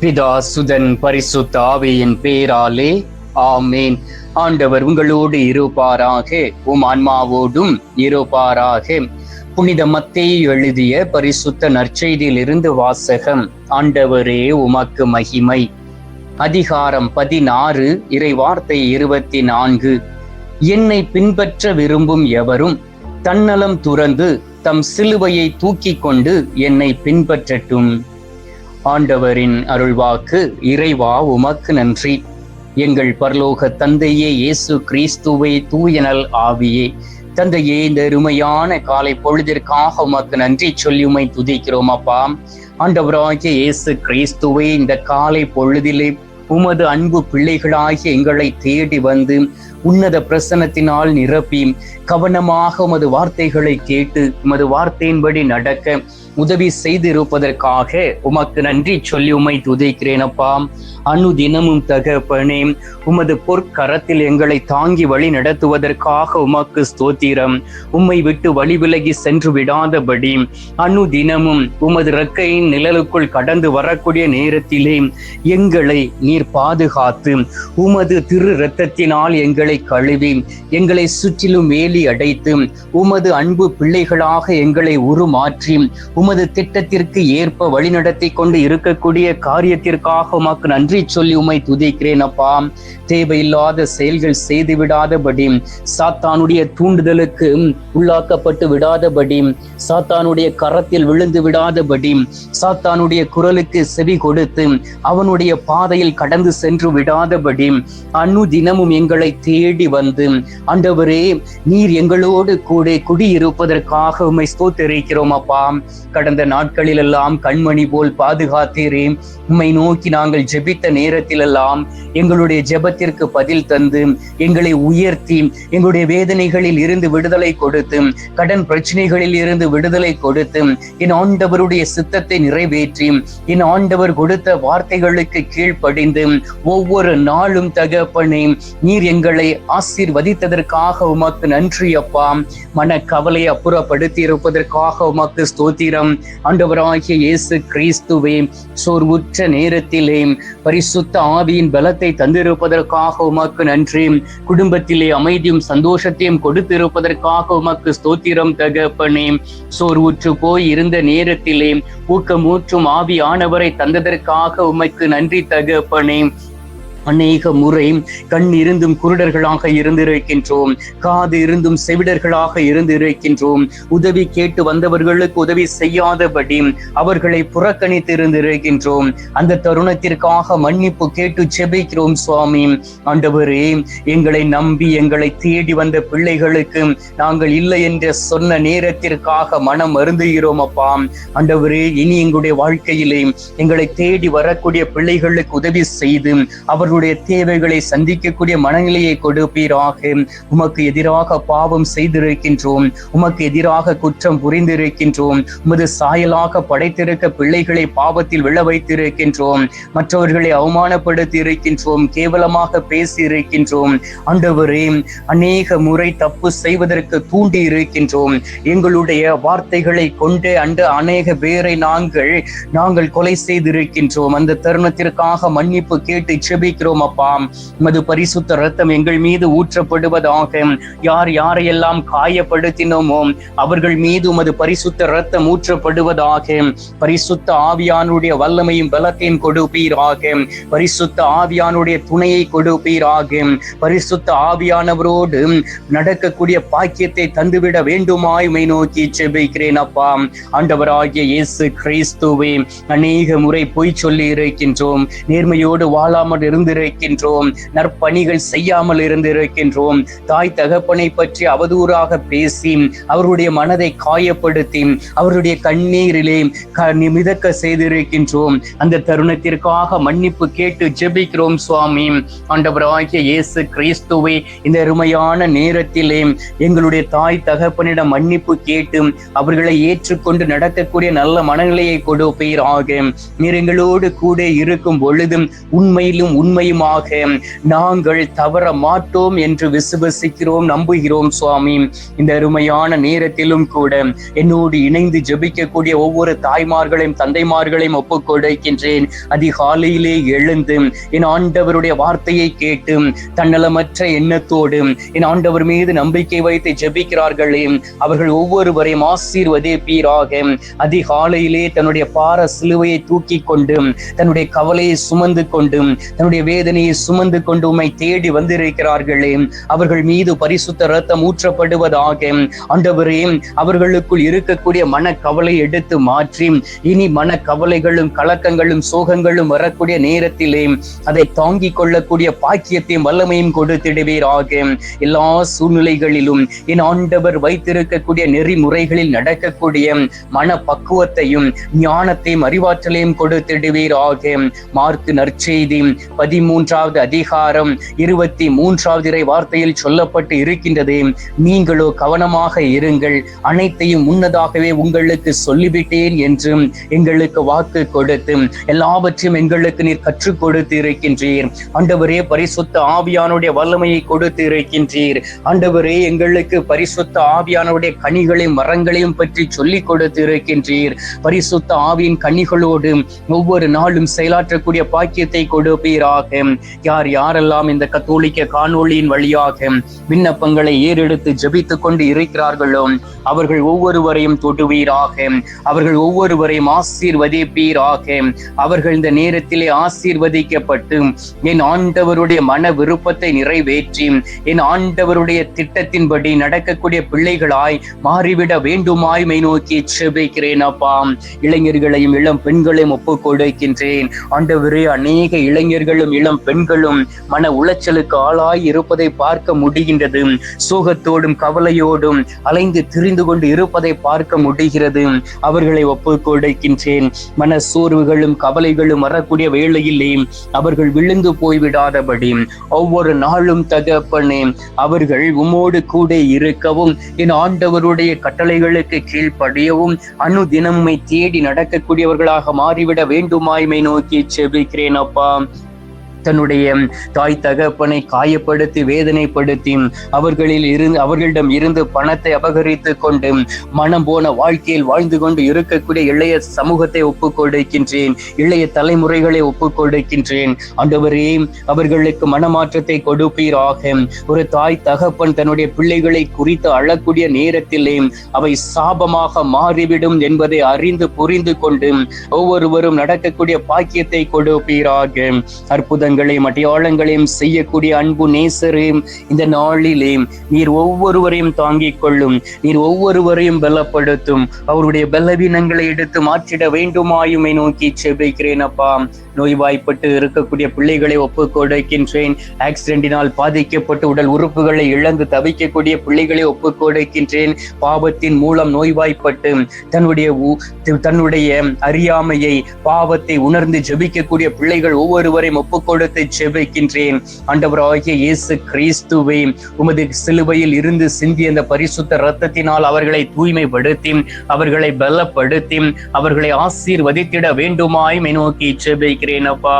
பிதா சுதன் பரிசுத்த ஆவியின் பேராலே. ஆமேன். ஆண்டவர் உங்களோடு இருப்பாராக. உம் ஆன்மாவோடும் இருப்பாராக. புனித மத்தை எழுதிய பரிசுத்த நற்செய்தியிலிருந்து வாசகம். ஆண்டவரே உமக்கு மகிமை. அதிகாரம் பதினாறு இறைவார்த்தை இருபத்தி நான்கு என்னை பின்பற்ற விரும்பும் எவரும் தன்னலம் துறந்து தம் சிலுவையை தூக்கிக் கொண்டு என்னை பின்பற்றட்டும். ஆண்டவரின் அருள்வாக்கு இறைவா உமக்கு நன்றி. எங்கள் பரலோக தந்தையே இயேசு கிறிஸ்துவை தூயனல் ஆவியே. தந்தையே இந்த அருமையான காலை பொழுதிற்காக உமக்கு நன்றி சொல்லி உமை துதிக்கிறோம் அப்பா. ஆண்டவராகிய இயேசு கிறிஸ்துவை இந்த காலை பொழுதிலே உமது அன்பு பிள்ளைகளாகிய எங்களை தேடி வந்து உன்னத பிரசனத்தினால் நிரப்பி கவனமாக உமது வார்த்தைகளை கேட்டு உமது வார்த்தையின்படி நடக்க உதவி செய்திருப்பதற்காக உமக்கு நன்றி சொல்லி உமை துதைக்கிறேன் அப்பா. அனு தினமும் தகப்பனே உமது பொற்கரத்தில் எங்களை தாங்கி வழி நடத்துவதற்காக உமக்கு ஸ்தோத்திரம். உம்மை விட்டு வழி விலகி சென்று விடாதபடி அனு தினமும் உமது இறக்கையின் நிழலுக்குள் கடந்து வரக்கூடிய நேரத்திலே எங்களை நீர் பாதுகாத்து உமது திரு இரத்தத்தினால் எங்களை கழுவி எங்களை சுற்றிலும் வேலி அடைத்து உமது அன்பு பிள்ளைகளாக எங்களை உருமாற்றி உமது திட்டத்திற்கு ஏற்ப வழிநடத்தி கொண்டு இருக்கக்கூடிய காரியத்திற்காக உமக்கு நன்றி சொல்லி உமை துதிக்கிறேன் அப்பா. தேவையில்லாத செயல்கள் செய்து விடாதபடி சாத்தானுடைய தூண்டுதலுக்கு உள்ளாக்கப்பட்டு விடாதபடி சாத்தானுடைய கரத்தில் விழுந்து விடாதபடி சாத்தானுடைய குரலுக்கு செவி கொடுத்து அவனுடைய பாதையில் கடந்து சென்று விடாதபடி அனு தினமும் எங்களை தேடி வந்து ஆண்டவரே நீர் எங்களோடு கூட குடியிருப்பதற்காக உமை ஸ்தோத்தரிக்கிறோம் அப்பா. கடந்த நாட்களில் எல்லாம் கண்மணி போல் பாதுகாத்தீரே. உம்மை நோக்கி நாங்கள் ஜெபித்த நேரத்திலெல்லாம் எங்களுடைய ஜெபத்திற்கு பதில் தந்து எங்களை உயர்த்தி எங்களுடைய வேதனைகளில் இருந்து விடுதலை கொடுத்து கடன் பிரச்சனைகளில் இருந்து விடுதலை கொடுத்து என் ஆண்டவருடைய சித்தத்தை நிறைவேற்றி என் ஆண்டவர் கொடுத்த வார்த்தைகளுக்கு கீழ்ப்படிந்து ஒவ்வொரு நாளும் தகப்பனே நீர் எங்களை ஆசீர்வதித்ததற்காக உமக்கு நன்றி அப்பா. மன கவலை அப்புறப்படுத்தி இருப்பதற்காக உமக்கு ஸ்தோத்திரம். ஆண்டவராகிய இயேசு கிறிஸ்துவே சோர்வுற்ற நேரத்திலே பரிசுத்த ஆவியின் பலத்தை தந்திருப்பதற்காக உமக்கு நன்றி. குடும்பத்திலே அமைதியும் சந்தோஷத்தையும் கொடுத்திருப்பதற்காக உமக்கு ஸ்தோத்திரம் தகப்பனே. சோர்வுற்று போய் இருந்த நேரத்திலே ஊக்கமூற்றும் ஆவியானவரை தந்ததற்காக உமக்கு நன்றி தகப்பனே. அநேக முறை கண் இருந்தும் குருடர்களாக இருந்திருக்கின்றோம் காது இருந்தும் செவிடர்களாக இருந்திருக்கின்றோம். உதவி கேட்டு வந்தவர்களுக்கு உதவி செய்யாதபடி அவர்களை புறக்கணித்து இருந்திருக்கின்றோம் அந்த தருணத்திற்காக மன்னிப்பு கேட்டு செபிக்கிறோம் சுவாமி. ஆண்டவரே எங்களை நம்பி எங்களை தேடி வந்த பிள்ளைகளுக்கு நாங்கள் இல்லை என்று சொன்ன நேரத்திற்காக மனம் அருந்துகிறோம் அப்பா. ஆண்டவரே இனி எங்களுடைய வாழ்க்கையிலே எங்களை தேடி வரக்கூடிய பிள்ளைகளுக்கு உதவி செய்து அவர்கள் அவர்களுடைய தேவைகளை சந்திக்கக்கூடிய மனநிலையை கொடுப்பீராக உமக்கு எதிராக பாவம் செய்திருக்கின்றோம். உமக்கு எதிராக குற்றம் புரிந்திருக்கின்றோம். உமது சாயலாக படைத்திருக்க பிள்ளைகளை பாவத்தில் விழ வைத்திருக்கின்றோம். மற்றவர்களை அவமானப்படுத்தி இருக்கின்றோம் கேவலமாக பேசி இருக்கின்றோம் ஆண்டவரே அநேக முறை தப்பு செய்வதற்கு தூண்டி இருக்கின்றோம் எங்களுடைய வார்த்தைகளை கொண்டு அண்டு அநேக பேரை நாங்கள் நாங்கள் கொலை செய்திருக்கின்றோம். அந்த தருணத்திற்காக மன்னிப்பு கேட்டு செபிக்கிறோம். ஜெபிக்கிறோம் அப்பா உமது பரிசுத்த ரத்தம் எங்கள் மீது ஊற்றப்படுவதாக யார் யாரையெல்லாம் காயப்படுத்தினோமோ அவர்கள் மீது உமது பரிசுத்த ரத்தம் ஊற்றப்படுவதாக. பரிசுத்த ஆவியானுடைய வல்லமையும் பலத்தையும் கொடுப்பீராக. பரிசுத்த ஆவியானுடைய துணையை கொடுப்பீராக. பரிசுத்த ஆவியானவரோடு நடக்கக்கூடிய பாக்கியத்தை தந்துவிட வேண்டுமாய் மை நோக்கி செபிக்கிறேன் அப்பா. ஆண்டவராகிய இயேசு கிறிஸ்துவே அநேக முறை பொய் சொல்லி இருக்கின்றோம். நேர்மையோடு வாழாமல் இருந்து இருந்திருக்கின்றோம். நற்பணிகள் செய்யாமல் இருந்திருக்கின்றோம். தாய் தகப்பனை பற்றி அவதூறாக பேசி அவருடைய மனதை காயப்படுத்தி அவருடைய கண்ணீரிலே மிதக்க செய்திருக்கின்றோம். அந்த தருணத்திற்காக மன்னிப்பு கேட்டு ஜெபிக்கிறோம் சுவாமி. ஆண்டவராகிய இயேசு கிறிஸ்துவை இந்த அருமையான நேரத்திலே எங்களுடைய தாய் தகப்பனிடம் மன்னிப்பு கேட்டு அவர்களை ஏற்றுக்கொண்டு நடக்கக்கூடிய நல்ல மனநிலையை கொடுப்பீராக. நீர் எங்களோடு கூட இருக்கும் பொழுதும் உண்மையிலும் உண்மை உண்மையுமாக நாங்கள் தவற மாட்டோம் என்று விசுவசிக்கிறோம் நம்புகிறோம் சுவாமி. இந்த அருமையான நேரத்திலும் கூட என்னோடு இணைந்து ஜபிக்கக்கூடிய ஒவ்வொரு தாய்மார்களையும் தந்தைமார்களையும் ஒப்புக்கொடுக்கின்றேன் அதிகாலையிலே எழுந்து என் ஆண்டவருடைய வார்த்தையை கேட்டு தன்னலமற்ற எண்ணத்தோடு என் ஆண்டவர் மீது நம்பிக்கை வைத்து ஜபிக்கிறார்களே. அவர்கள் ஒவ்வொருவரையும் ஆசீர்வதே பீராக அதிகாலையிலே தன்னுடைய பார சிலுவையை தூக்கி கொண்டு தன்னுடைய கவலையை சுமந்து கொண்டு தன்னுடைய வேதனையை சுமந்து கொண்டு உம்மை தேடி வந்திருக்கிறார்களே. அவர்கள் மீது பரிசுத்த ரத்தம் ஊற்றப்படுவதாக. ஆண்டவரே அவர்களுக்குள் இருக்கக்கூடிய மனக்கவலை எடுத்து மாற்றி. இனி மனக்கவலைகளும் கலக்கங்களும் சோகங்களும் வரக்கூடிய நேரத்திலே அதை தாங்கிக் கொள்ளக்கூடிய பாக்கியத்தையும் வல்லமையும் கொடுத்திடுவீராக. எல்லா சூழ்நிலைகளிலும் என் ஆண்டவர் வைத்திருக்கக்கூடிய நெறிமுறைகளில் நடக்கக்கூடிய மன பக்குவத்தையும் ஞானத்தையும் அறிவாற்றலையும் கொடுத்திடுவீராக. மார்க்கு நற்செய்தி பதி இருபத்தி மூன்றாவது அதிகாரம் இருபத்தி மூன்றாவது இறை வார்த்தையில் சொல்லப்பட்டு இருக்கின்றது. நீங்களோ கவனமாக இருங்கள். அனைத்தையும் முன்னதாகவே உங்களுக்கு சொல்லிவிட்டேன் என்று எங்களுக்கு வாக்கு கொடுத்து எல்லாவற்றையும் எங்களுக்கு நீர் கற்றுக் கொடுத்து இருக்கின்றீர். ஆண்டவரே பரிசுத்த ஆவியானுடைய வல்லமையை கொடுத்து இருக்கின்றீர். ஆண்டவரே எங்களுக்கு பரிசுத்த ஆவியானுடைய கனிகளையும் மரங்களையும் பற்றி சொல்லிக் கொடுத்து இருக்கின்றீர். பரிசுத்த ஆவியின் கனிகளோடு ஒவ்வொரு நாளும் செயலாற்றக்கூடிய பாக்கியத்தை கொடுப்பீராக. வழியாக யார் யாரெல்லாம் இந்த கத்தோலிக்க காணொளியின் வழியாக விண்ணப்பங்களை ஏறெடுத்து ஜபித்துக் கொண்டு இருக்கிறார்களோ அவர்கள் ஒவ்வொருவரையும் தொடுவீராக. அவர்கள் ஒவ்வொருவரையும் ஆசீர்வதிப்பீராக. அவர்கள் இந்த நேரத்திலே ஆசீர்வதிக்கப்பட்டு என் ஆண்டவருடைய மன விருப்பத்தை நிறைவேற்றி என் ஆண்டவருடைய திட்டத்தின்படி நடக்கக்கூடிய பிள்ளைகளாய் மாறிவிட வேண்டுமாய் மை நோக்கி செபிக்கிறேன் அப்பா. இளைஞர்களையும் இளம் பெண்களையும் ஒப்புக் கொடுக்கின்றேன் ஆண்டவரே அநேக இளைஞர்களும் இளம் பெண்களும் மன உளைச்சலுக்கு ஆளாய் இருப்பதை பார்க்க முடிகின்றது. சோகத்தோடும் கவலையோடும் அலைந்து திரிந்து கொண்டு இருப்பதை பார்க்க முடிகிறது. அவர்களை ஒப்புக்கொடுக்கின்றேன் மன சோர்வுகளும் கவலைகளும் வரக்கூடிய வேளையிலே அவர்கள் விழுந்து போய்விடாதபடி ஒவ்வொரு நாளும் தகப்பனே அவர்கள் உமோடு கூட இருக்கவும் என் ஆண்டவருடைய கட்டளைகளுக்கு கீழ்ப்படியவும் தினமை தேடி நடக்கக்கூடியவர்களாக மாறிவிட வேண்டுமாய்மை நோக்கி செபிக்கிறேன் அப்பா. தன்னுடைய தாய் தகப்பனை காயப்படுத்தி வேதனைப்படுத்தி அவர்களில் இருந்து அவர்களிடம் இருந்து பணத்தை அபகரித்து கொண்டு மனம் போன வாழ்க்கையில் வாழ்ந்து கொண்டு இருக்கக்கூடிய இளைய சமூகத்தை ஒப்புக் கொடுக்கின்றேன். இளைய தலைமுறைகளை ஒப்புக் கொடுக்கின்றேன். ஆண்டவரே அவர்களுக்கு மனமாற்றத்தை கொடுப்பீராக. ஒரு தாய் தகப்பன் தன்னுடைய பிள்ளைகளை குறித்து அழக்கூடிய நேரத்திலே அவை சாபமாக மாறிவிடும் என்பதை அறிந்து புரிந்து கொண்டு ஒவ்வொருவரும் நடக்கக்கூடிய பாக்கியத்தை கொடுப்பீராக. அற்புதங்களையும் அடையாளங்களையும் செய்யக்கூடிய அன்பு நேசரையும் இந்த நாளிலே நீர் ஒவ்வொருவரையும் தாங்கிக் கொள்ளும் நீர் ஒவ்வொருவரையும் பலப்படுத்தும். அவருடைய பலவீனங்களை எடுத்து மாற்றிட வேண்டுமாயுமை நோக்கி செபிக்கிறேன் அப்பா. நோய்வாய்ப்பட்டு இருக்கக்கூடிய பிள்ளைகளை ஒப்பு கொடுக்கின்றேன். ஆக்சிடென்டினால் பாதிக்கப்பட்டு உடல் உறுப்புகளை இழந்து தவிக்கக்கூடிய பிள்ளைகளை ஒப்பு கொடுக்கின்றேன். பாவத்தின் மூலம் நோய்வாய்ப்பட்டு தன்னுடைய தன்னுடைய அறியாமையை பாவத்தை உணர்ந்து ஜபிக்கக்கூடிய பிள்ளைகள் ஒவ்வொருவரையும் ஒப்புக்கொடு கொடுத்து ஜெபிக்கின்றேன் ஆண்டவராகிய இயேசு கிறிஸ்துவை உமது சிலுவையில் இருந்து சிந்திய அந்த பரிசுத்த ரத்தத்தினால் அவர்களை தூய்மைப்படுத்தி அவர்களை பலப்படுத்தி அவர்களை ஆசீர்வதித்திட வேண்டுமாய் நோக்கி செபிக்கிறேன் அப்பா.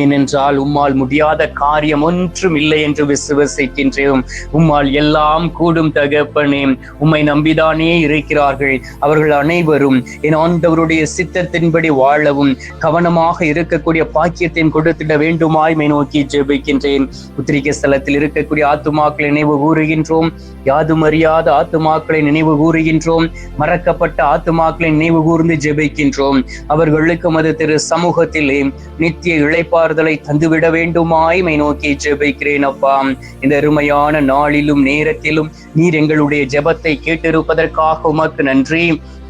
ஏனென்றால் உம்மால் முடியாத காரியம் ஒன்றும் இல்லை என்று விசுவசிக்கின்றேன். உம்மால் எல்லாம் கூடும் தகப்பனே உம்மை நம்பிதானே இருக்கிறார்கள். அவர்கள் அனைவரும் என் ஆண்டவருடைய சித்தத்தின்படி வாழவும் கவனமாக இருக்கக்கூடிய பாக்கியத்தின் கொடுத்திட வேண்டும் மை நோக்கி ஜெபிக்கின்றேன். உத்திரிக்க ஸ்தலத்தில் இருக்கக்கூடிய ஆத்துமாக்களை நினைவு கூறுகின்றோம். யாதும் அறியாத ஆத்துமாக்களை நினைவு கூறுகின்றோம். மறக்கப்பட்ட ஆத்துமாக்களை நினைவு கூர்ந்து ஜெபிக்கின்றோம். அவர்களுக்கு மது திரு சமூகத்திலே நித்திய இழைப்பாறுதலை தந்துவிட வேண்டுமாய் மை நோக்கி ஜெபிக்கிறேன் அப்பா. இந்த அருமையான நாளிலும் நேரத்திலும் நீர் எங்களுடைய ஜெபத்தை கேட்டிருப்பதற்காக உமக்கு நன்றி.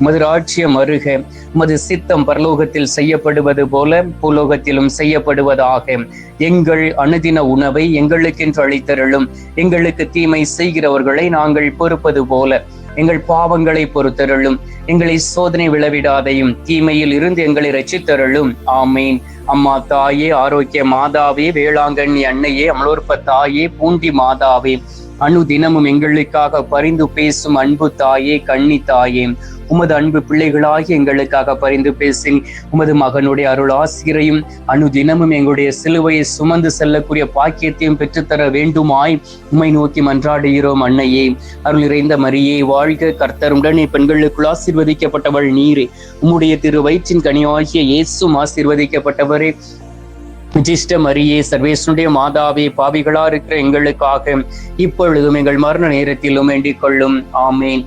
உமது ராட்சியம் அருக உமது சித்தம் பரலோகத்தில் செய்யப்படுவது போல பூலோகத்திலும் செய்யப்படுவதாக. எங்கள் அனுதின உணவை எங்களுக்கென்று அளித்தருளும் எங்களுக்கு தீமை செய்கிறவர்களை நாங்கள் பொறுப்பது போல. எங்கள் பாவங்களை பொறுத்தருளும் எங்களை சோதனை விளைவிடாதையும் தீமையில் இருந்து எங்களை ரச்சித்தருளும் ஆமீன். அம்மா தாயே ஆரோக்கிய மாதாவே வேளாங்கண்ணி அன்னையே அமலோற்ப தாயே பூண்டி மாதாவே. அணு தினமும் எங்களுக்காக பரிந்து பேசும் அன்பு தாயே கண்ணி தாயே. உமது அன்பு பிள்ளைகளாகி எங்களுக்காக பரிந்து பேசி உமது மகனுடைய அருள் ஆசிரியையும் அனுதினமும் எங்களுடைய சிலுவையை சுமந்து செல்லக்கூடிய பாக்கியத்தையும் பெற்றுத்தர வேண்டுமாய் உம்மை நோக்கி மன்றாடுகிறோம் அன்னையே. அருள் நிறைந்த மரியே வாழ்க கர்த்தருடனே பெண்களுக்குள் ஆசீர்வதிக்கப்பட்டவள் நீரே. உம்முடைய திரு வயிற்றின் கனியாகிய இயேசும் ஆசீர்வதிக்கப்பட்டவரே. ஜிஷ்ட மரியே சர்வேசனுடைய மாதாவே பாவிகளா இருக்கிற எங்களுக்காக இப்பொழுதும் எங்கள் மரண நேரத்திலும் வேண்டிக் கொள்ளும். ஆமேன்.